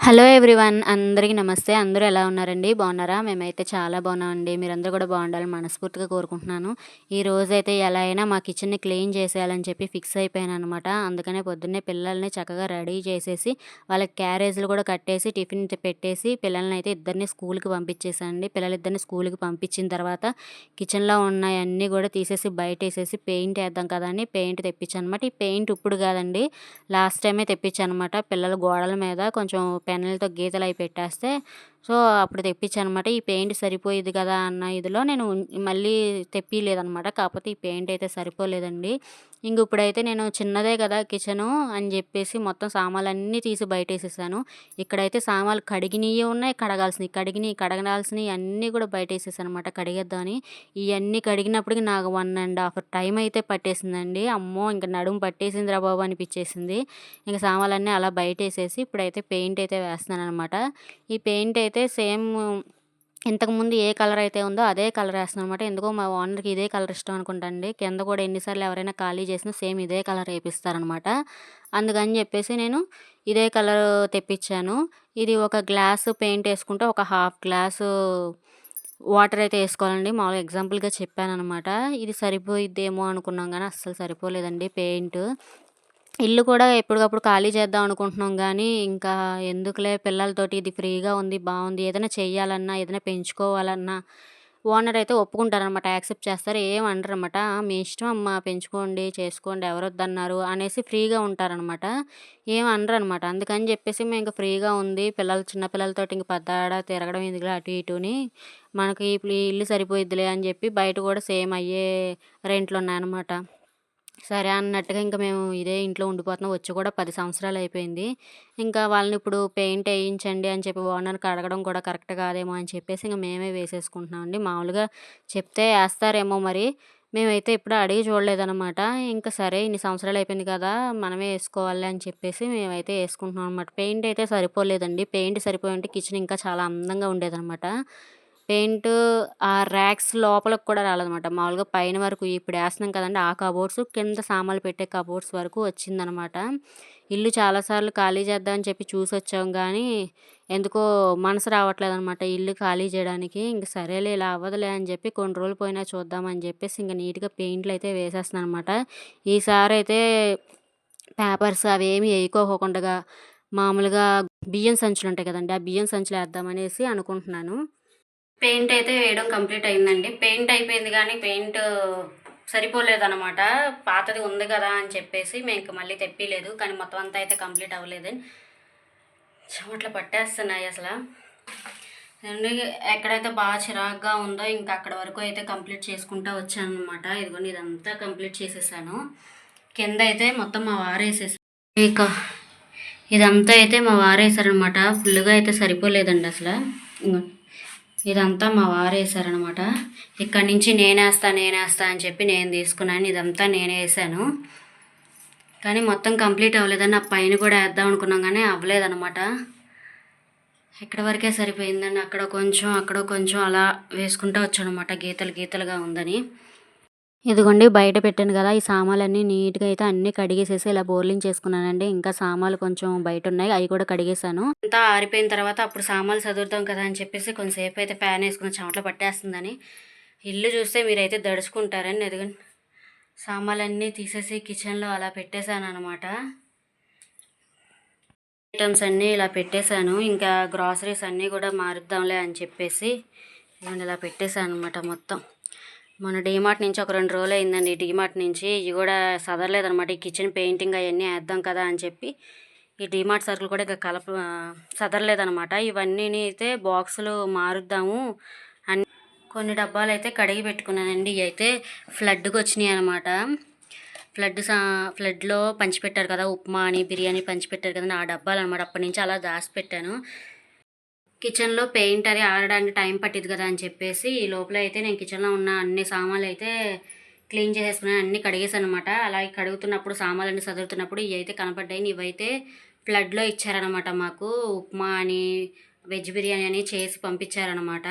Hello everyone అందరికీ నమస్తే. అందరూ ఎలా ఉన్నారండి? బాగున్నారా? మేమైతే చాలా బాగున్నామండి. మీరందరూ కూడా బాగుండాలని మనస్ఫూర్తిగా కోరుకుంటున్నాను. ఈ రోజైతే ఎలా అయినా మా కిచెన్ని క్లీన్ చేసేయాలని చెప్పి ఫిక్స్ అయిపోయాను అనమాట అందుకనే పొద్దున్నే పిల్లల్ని చక్కగా రెడీ చేసేసి వాళ్ళకి క్యారేజ్లు కూడా కట్టేసి టిఫిన్ పెట్టేసి పిల్లల్ని అయితే ఇద్దరిని స్కూల్కి పంపించేసానండి పిల్లలిద్దరిని స్కూల్కి పంపించిన తర్వాత కిచెన్లో ఉన్నాయన్నీ కూడా తీసేసి బయట వేసేసి పెయింట్ వేద్దాం కదా అని పెయింట్ తెప్పించాను అనమాట ఈ పెయింట్ ఇప్పుడు కాదండి లాస్ట్ టైమే తెప్పించాను అనమాట పిల్లల గోడల మీద కొంచెం పెన్నులతో గీతలు అవి పెట్టేస్తే సో అప్పుడు తెప్పించాను అనమాట ఈ పెయింట్ సరిపోయేది కదా అన్న ఇదిలో నేను మళ్ళీ తెప్పిలేదనమాట కాకపోతే ఈ పెయింట్ అయితే సరిపోలేదండి. ఇంక ఇప్పుడైతే నేను చిన్నదే కదా కిచెను అని చెప్పేసి మొత్తం సామాన్లన్నీ తీసి బయటేసేసాను. ఇక్కడైతే సామాన్లు కడిగినవి ఉన్నాయి కడగాల్సినవి కడిగినవి కడగాల్సినవి అన్నీ కూడా బయటేసేసాను అనమాట కడిగేద్దామని. ఇవన్నీ కడిగినప్పటికి నాకు వన్ అండ్ హాఫ్ టైం అయితే పట్టేసిందండి. అమ్మో ఇంకా నడుము పట్టేసింది రా బాబు అనిపించేసింది. ఇంకా సామాన్లన్నీ అలా బయట వేసేసి ఇప్పుడైతే పెయింట్ అయితే వేస్తున్నాను అనమాట ఈ పెయింట్ అయితే అయితే సేమ్ ఇంతకుముందు ఏ కలర్ అయితే ఉందో అదే కలర్ వేస్తున్నాను అనమాట ఎందుకో మా ఓనర్కి ఇదే కలర్ ఇష్టం అనుకుంటా అండి. కింద కూడా ఎన్నిసార్లు ఎవరైనా ఖాళీ చేసినా సేమ్ ఇదే కలర్ వేపిస్తారనమాట అందుకని చెప్పేసి నేను ఇదే కలర్ తెప్పించాను. ఇది ఒక గ్లాసు పెయింట్ వేసుకుంటే ఒక హాఫ్ గ్లాసు వాటర్ అయితే వేసుకోవాలండి. మామూలుగా ఎగ్జాంపుల్గా చెప్పాను అనమాట ఇది సరిపోయిద్దేమో అనుకున్నాం కానీ అస్సలు సరిపోలేదండి పెయింట్. ఇల్లు కూడా ఎప్పటికప్పుడు ఖాళీ చేద్దాం అనుకుంటున్నాం కానీ ఇంకా ఎందుకులే పిల్లలతోటి ఇది ఫ్రీగా ఉంది బాగుంది. ఏదైనా చేయాలన్నా ఏదైనా పెంచుకోవాలన్నా ఓనర్ అయితే ఒప్పుకుంటారనమాట యాక్సెప్ట్ చేస్తారు ఏం అనమాట మీ ఇష్టం అమ్మ పెంచుకోండి చేసుకోండి ఎవరు వద్దన్నారు అనేసి ఫ్రీగా ఉంటారనమాట ఏం అనమాట అందుకని చెప్పేసి మేము ఇంకా ఫ్రీగా ఉంది. పిల్లలు చిన్న పిల్లలతోటి ఇంక పెద్దాడ తిరగడం ఎందుకులే అటు ఇటుని. మనకి ఈ ఇల్లు సరిపోయిద్దిలే అని చెప్పి బయట కూడా సేమ్ అయ్యే రెంట్లు ఉన్నాయన్నమాట సరే అన్నట్టుగా ఇంకా మేము ఇదే ఇంట్లో ఉండిపోతున్నాం. వచ్చి కూడా పది సంవత్సరాలు అయిపోయింది. ఇంకా వాళ్ళని ఇప్పుడు పెయింట్ వేయించండి అని చెప్పి ఓనర్కి అడగడం కూడా కరెక్ట్ కాదేమో అని చెప్పేసి ఇంకా మేమే వేసేసుకుంటున్నాం అండి. మామూలుగా చెప్తే వేస్తారేమో మరి. మేమైతే ఇప్పుడు అడిగి చూడలేదనమాట ఇంకా సరే ఇన్ని సంవత్సరాలు అయిపోయింది కదా మనమే వేసుకోవాలి అని చెప్పేసి మేమైతే వేసుకుంటున్నాం అనమాట పెయింట్ అయితే సరిపోలేదండి. పెయింట్ సరిపోయి ఉంటే కిచెన్ ఇంకా చాలా అందంగా ఉండేదనమాట పెయింట్ ఆ ర్యాక్స్ లోపలికి కూడా రాలేదనమాట మామూలుగా పైన వరకు ఇప్పుడు వేస్తున్నాం కదండి ఆ కబోర్డ్స్ కింద సామాన్లు పెట్టే కబోర్డ్స్ వరకు వచ్చిందనమాట ఇల్లు చాలాసార్లు ఖాళీ చేద్దామని చెప్పి చూసి వచ్చాం కానీ ఎందుకో మనసు రావట్లేదు అనమాట ఇల్లు ఖాళీ చేయడానికి. ఇంక సరేలే ఇలా అవ్వదులే అని చెప్పి కొన్ని రోజులు పోయినా చూద్దామని చెప్పేసి ఇంకా నీట్గా పెయింట్లు అయితే వేసేస్తున్నాను అనమాట ఈసారి అయితే పేపర్స్ అవి ఏమి వేయకోకుండా మామూలుగా బియ్యం సంచులు ఉంటాయి కదండి ఆ బియ్యం సంచులు వేద్దామనేసి అనుకుంటున్నాను. పెయింట్ అయితే వేయడం కంప్లీట్ అయిందండి. పెయింట్ అయిపోయింది కానీ పెయింట్ సరిపోలేదనమాట పాతది ఉంది కదా అని చెప్పేసి మేము మళ్ళీ తెప్పిలేదు. కానీ మొత్తం అంతా అయితే కంప్లీట్ అవ్వలేదు. చెమట్లు పట్టేస్తున్నాయి అసలు. ఎక్కడైతే బాగా చిరాగ్గా ఉందో ఇంకా అక్కడ వరకు అయితే కంప్లీట్ చేసుకుంటా వచ్చాను అనమాట ఇదిగోండి ఇదంతా కంప్లీట్ చేసేసాను. కింద అయితే మొత్తం మా వారేసేసాను ఇక ఇదంతా అయితే మా వారేసారనమాట ఫుల్గా అయితే సరిపోలేదండి అసలు. ఇదంతా మా వారు వేసారనమాట ఇక్కడి నుంచి నేనేస్తా నేనేస్తా అని చెప్పి నేను తీసుకున్నాను. ఇదంతా నేనే వేసాను కానీ మొత్తం కంప్లీట్ అవ్వలేదని ఆ పైన కూడా వేద్దాం అనుకున్నాం కానీ అవ్వలేదనమాట. ఎక్కడి వరకే సరిపోయిందని అక్కడ కొంచెం అక్కడ కొంచెం అలా వేసుకుంటూ వచ్చానమాట. గీతలు గీతలుగా ఉందని. ఇదిగోండి బయట పెట్టాను కదా ఈ సామాన్లన్నీ నీట్గా అయితే అన్ని కడిగేసేసి ఇలా బోర్లింగ్ చేసుకున్నానండి. ఇంకా సామాన్లు కొంచెం బయట ఉన్నాయి అవి కూడా కడిగేసాను అంతా ఆరిపోయిన తర్వాత అప్పుడు సామాన్లు చదువుతాం కదా అని చెప్పేసి కొంతసేపు అయితే ఫ్యాన్ వేసుకుని చెమటలు పట్టేస్తుందని ఇల్లు చూస్తే మీరైతే దడుచుకుంటారని ఎదుగండి సామాన్లన్నీ తీసేసి కిచెన్లో అలా పెట్టేశాను అనమాట ఐటమ్స్ అన్నీ ఇలా పెట్టేశాను. ఇంకా గ్రాసరీస్ అన్నీ కూడా మారుద్దాంలే అని చెప్పేసి ఇలా పెట్టేశాను అనమాట మొత్తం. మన డీమార్ట్ నుంచి ఒక రెండు రోజులు అయిందండి. డీమార్ట్ నుంచి ఇవి కూడా సదరలేదనమాట ఈ కిచెన్ పెయింటింగ్ అవన్నీ వేద్దాం కదా అని చెప్పి ఈ డీమార్ట్ సరుకులు కూడా ఇక కలప సదరలేదనమాట ఇవన్నీ అయితే బాక్సులు మారుద్దాము అన్ని కొన్ని డబ్బాలు అయితే కడిగి పెట్టుకున్నానండి. ఇవి అయితే ఫ్లడ్కి వచ్చినాయి అనమాట ఫ్లడ్ సా ఫ్లడ్లో పంచిపెట్టారు కదా ఉప్మా అని బిర్యానీ పంచిపెట్టారు కదా ఆ డబ్బాలు అనమాట అప్పటి నుంచి అలా దాచిపెట్టాను. కిచెన్లో పెయింట్ అది ఆరడానికి టైం పట్టింది కదా అని చెప్పేసి ఈ లోపల అయితే నేను కిచెన్లో ఉన్న అన్ని సామాన్లు అయితే క్లీన్ చేసేసుకున్నాను అన్ని కడిగేసాను అనమాట అలాగే కడుగుతున్నప్పుడు సామాన్లన్నీ సదురుతున్నప్పుడు చదువుతున్నప్పుడు ఇవి అయితే కనపడ్డాయి. ఇవైతే ఫ్లడ్లో ఇచ్చారనమాట మాకు. ఉప్మా అని వెజ్ బిర్యానీ అని చేసి పంపించారనమాట.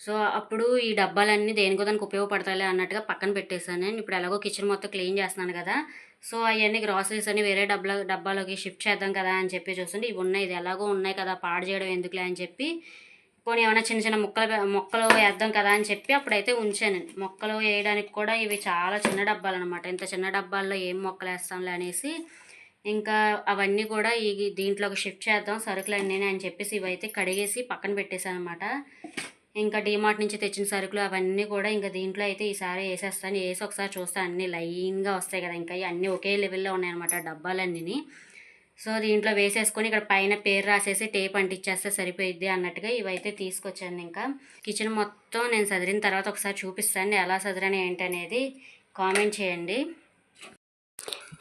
సో అప్పుడు ఈ డబ్బాలన్నీ దేనికో దానికి ఉపయోగపడతాయి అన్నట్టుగా పక్కన పెట్టేశాను. నేను ఇప్పుడు ఎలాగో కిచెన్ మొత్తం క్లీన్ చేస్తున్నాను కదా. సో అవన్నీ గ్రాసరీస్ అన్ని వేరే డబ్బా డబ్బాలోకి షిఫ్ట్ చేద్దాం కదా అని చెప్పి చూస్తుంటే ఇవి ఉన్నాయి ఇది ఎలాగో ఉన్నాయి కదా పాడు చేయడం ఎందుకులే అని చెప్పి పోనీ ఏమైనా చిన్న చిన్న మొక్కలు మొక్కలు వేద్దాం కదా అని చెప్పి అప్పుడైతే ఉంచాను. మొక్కలు వేయడానికి కూడా ఇవి చాలా చిన్న డబ్బాలు అనమాట ఇంత చిన్న డబ్బాల్లో ఏం మొక్కలు వేస్తాంలే అనేసి ఇంకా అవన్నీ కూడా ఈ దీంట్లోకి షిఫ్ట్ చేద్దాం సరుకులు అన్నీ అని చెప్పేసి ఇవైతే కడిగేసి పక్కన పెట్టేశాను అనమాట ఇంకా డీమార్ట్ నుంచి తెచ్చిన సరుకులు అవన్నీ కూడా ఇంకా దీంట్లో అయితే ఈసారి వేసేస్తాను. వేసి ఒకసారి చూస్తే అన్నీ లైన్గా వస్తాయి కదా. ఇంకా అన్నీ ఒకే లెవెల్లో ఉన్నాయన్నమాట డబ్బాలన్నీ సో దీంట్లో వేసేసుకొని ఇక్కడ పైన పేరు రాసేసి టేప్ అంటించేస్తే సరిపోయిద్ది అన్నట్టుగా ఇవైతే తీసుకొచ్చాను ఇంకా. కిచెన్ మొత్తం నేను సదిరిన తర్వాత ఒకసారి చూపిస్తాను. ఎలా సదిరాను ఏంటనేది కామెంట్ చేయండి.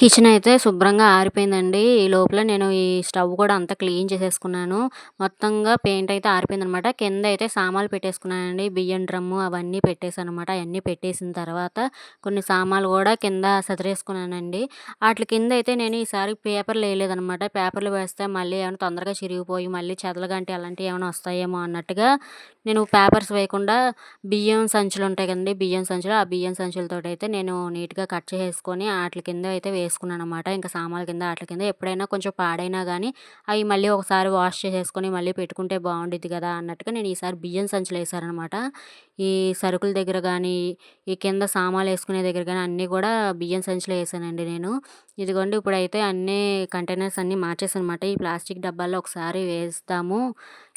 కిచెన్ అయితే శుభ్రంగా ఆరిపోయిందండి. ఈ లోపల నేను ఈ స్టవ్ కూడా అంతా క్లీన్ చేసేసుకున్నాను. మొత్తంగా పెయింట్ అయితే ఆరిపోయిందనమాట. కింద అయితే సామాన్లు పెట్టేసుకున్నానండి. బియ్యం డ్రమ్ము అవన్నీ పెట్టేశాను అనమాట అవన్నీ పెట్టేసిన తర్వాత కొన్ని సామాన్లు కూడా కింద సదిరేసుకున్నానండి. వాటి కింద అయితే నేను ఈసారి పేపర్లు వేయలేదనమాట పేపర్లు వేస్తే మళ్ళీ ఏమైనా తొందరగా చిరిగిపోయి మళ్ళీ చెదలగంటి అలాంటివి ఏమైనా వస్తాయేమో అన్నట్టుగా నేను పేపర్స్ వేయకుండా బియ్యం సంచులు ఉంటాయి కదండి. బియ్యం సంచులు ఆ బియ్యం సంచులతో అయితే నేను నీట్గా కట్ చేసుకొని వాటి కింద అయితే వేసి వేసుకున్నాను అనమాట ఇంకా సామాన్ల కింద వాటి కింద ఎప్పుడైనా కొంచెం పాడైనా కానీ అవి మళ్ళీ ఒకసారి వాష్ చేసేసుకొని మళ్ళీ పెట్టుకుంటే బాగుండిద్ది కదా అన్నట్టుగా నేను ఈసారి బియ్యం సంచులు వేసారనమాట ఈ సరుకుల దగ్గర కానీ ఈ కింద సామాన్లు వేసుకునే దగ్గర కానీ అన్నీ కూడా బియ్యం సంచులు వేసానండి నేను. ఇదిగోండి ఇప్పుడైతే అన్నీ కంటైనర్స్ అన్నీ మార్చేసనమాట ఈ ప్లాస్టిక్ డబ్బాల్లో ఒకసారి వేస్తాము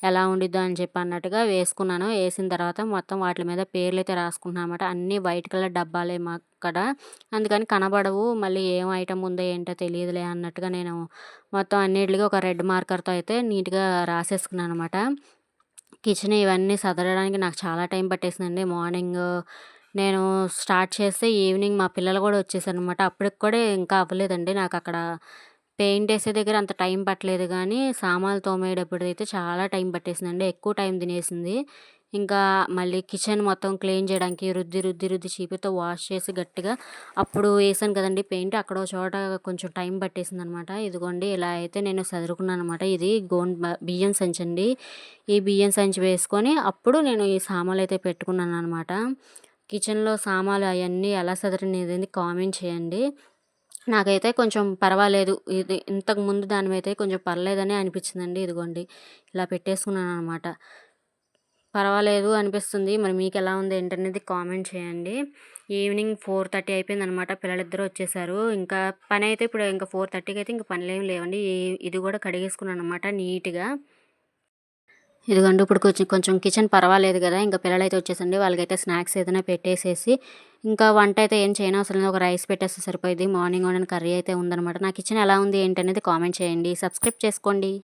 ఎలా ఉండిద్దో అని చెప్పి అన్నట్టుగా వేసుకున్నాను. వేసిన తర్వాత మొత్తం వాటి మీద పేర్లు అయితే రాసుకుంటున్నాను అనమాట అన్నీ వైట్ కలర్ డబ్బాలే మా అక్కడ. అందుకని కనబడవు. మళ్ళీ ఏం ఐటమ్ ఉందో ఏంటో తెలియదులే అన్నట్టుగా నేను మొత్తం అన్నిటికీ ఒక రెడ్ మార్కర్తో అయితే నీట్గా రాసేసుకున్నాను అనమాట కిచెన్ ఇవన్నీ సదరడానికి నాకు చాలా టైం పట్టేసిందండి. మార్నింగ్ నేను స్టార్ట్ చేస్తే ఈవినింగ్ మా పిల్లలు కూడా వచ్చేసారు అనమాట అప్పటికి కూడా ఇంకా అవ్వలేదండి. నాకు అక్కడ పెయింట్ వేసే దగ్గర అంత టైం పట్టలేదు కానీ సామాన్లు తోమేటప్పుడు అయితే చాలా టైం పట్టేసిందండి. ఎక్కువ టైం తినేసింది. ఇంకా మళ్ళీ కిచెన్ మొత్తం క్లీన్ చేయడానికి రుద్ది రుద్ది రుద్ది చీపితో వాష్ చేసి గట్టిగా అప్పుడు వేసాను కదండి పెయింట్. అక్కడ చోట కొంచెం టైం పట్టేసింది అనమాట ఇదిగోండి ఇలా అయితే నేను చదువుకున్నాను అనమాట ఇది గోన్ బియ్యం సంచి అండి. ఈ బియ్యం సంచి వేసుకొని అప్పుడు నేను ఈ సామాన్లు అయితే పెట్టుకున్నాను అనమాట కిచెన్లో సామాన్లు అవన్నీ ఎలా సదరనేది కామెంట్ చేయండి. నాకైతే కొంచెం పర్వాలేదు. ఇది ఇంతకు ముందు దాని మీద కొంచెం పర్లేదని అనిపించిందండి. ఇదిగోండి ఇలా పెట్టేసుకున్నాను అనమాట పర్వాలేదు అనిపిస్తుంది. మరి మీకు ఎలా ఉంది? ఏంటనేది కామెంట్ చేయండి. ఈవినింగ్ ఫోర్ థర్టీ అయిపోయింది అనమాట పిల్లలిద్దరూ వచ్చేసారు. ఇంకా పని అయితే ఇప్పుడు ఇంకా ఫోర్ థర్టీకి అయితే ఇంకా పనులు లేవండి. ఇది కూడా కడిగేసుకున్నాను అనమాట నీట్గా. ఇదిగోండి ఇప్పుడు కొంచెం కొంచెం కిచెన్ పర్వాలేదు కదా. ఇంకా పిల్లలైతే వచ్చేసండి. వాళ్ళకైతే స్నాక్స్ ఏదైనా పెట్టేసేసి ఇంకా వంట అయితే ఏం చేయను అసలు ఒక రైస్ పెట్టేస్తే సరిపోయింది మార్నింగ్ వండిన కర్రీ అయితే ఉందనమాట నా కిచెన్ ఎలా ఉంది ఏంటనేది కామెంట్ చేయండి. సబ్స్క్రైబ్ చేసుకోండి.